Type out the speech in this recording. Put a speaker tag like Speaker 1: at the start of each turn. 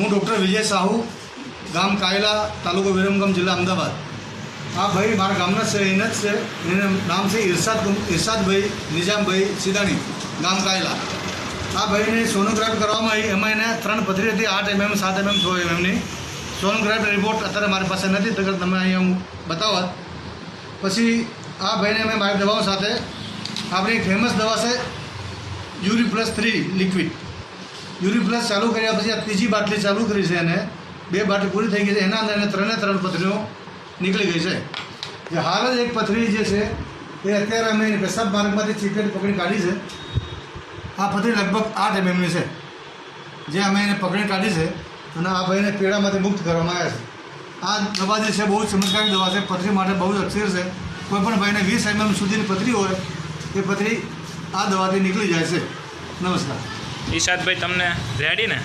Speaker 1: હું ડૉક્ટર વિજય સાહુ, ગામ કાયલા, તાલુકો વિરમગામ, જિલ્લા અમદાવાદ. આ ભાઈ મારા ગામના છે, એને જ છે. એને નામ છે ઇરશાદ ઇરશાદભાઈ નિજામભાઈ સિદાણી, ગામ કાયલા. આ ભાઈને સોનોગ્રાફી કરવામાં આવી. એમાં એને ત્રણ પથરી હતી, આઠ એમએમ, સાત એમએમ, છ એમએમની. સોનોગ્રાફી રિપોર્ટ અત્યારે મારી પાસે નથી, તો તમે અહીંયા હું બતાવત. પછી આ ભાઈને મેં મારી દવાઓ સાથે આપણી ફેમસ દવા છે, યુરી પ્લસ થ્રી લિક્વિડ યુરી પ્લસ ચાલુ કર્યા પછી આ ત્રીજી બાટલી ચાલુ કરી છે એને, બે બાટલી પૂરી થઈ ગઈ છે, એના અંદર એને ત્રણે ત્રણ પથરીઓ નીકળી ગઈ છે. જે હાલ જ એક પથરી જે છે, એ અત્યારે અમે પેશાબ માર્ગમાંથી ચીપેટ પકડી કાઢી છે. આ પથરી લગભગ આઠ એમએમની છે. જે અમે એને પકડી કાઢી છે અને આ ભાઈને પીડામાંથી મુક્ત કરવામાં આવ્યા છે. આ દવા જે છે બહુ ચમત્કારી દવા છે. પથરી માટે બહુ જ અક્ષીર છે. કોઈપણ ભાઈને વીસ એમએમ સુધીની પથરી હોય, એ પથરી આ દવાથી નીકળી જાય છે. નમસ્કાર.
Speaker 2: ઈશાદભાઈ તમને રેડી ને?